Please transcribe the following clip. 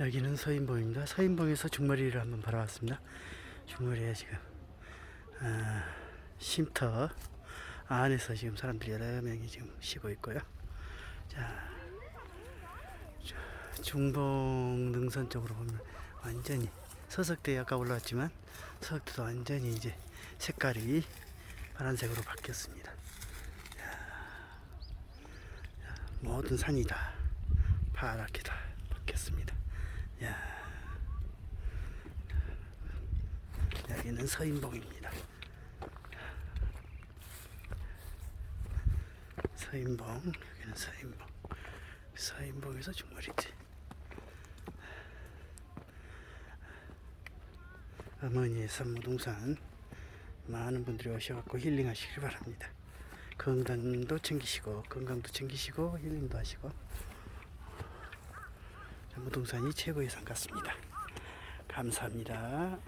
여기는 서인봉입니다. 서인봉에서 중머리를 한번 바라봤습니다. 중머리에 지금 아, 쉼터 안에서 지금 사람들이 여러 명이 지금 쉬고 있고요. 자, 저- 중봉 능선 쪽으로 보면 완전히 서석대 아까 올라왔지만 서석대도 완전히 이제 색깔이 파란색으로 바뀌었습니다. 모든 산이 다 파랗게 다 바뀌었습니다. 야. 여기는 서인봉입니다. 서인봉, 여기는 서인봉. 서인봉에서 중머리지. 어머니의 산무동산 많은 분들이 오셔갖고 힐링하시길 바랍니다. 건강도 챙기시고 건강도 챙기시고 힐링도 하시고 무동산이 최고의 산 같습니다. 감사합니다.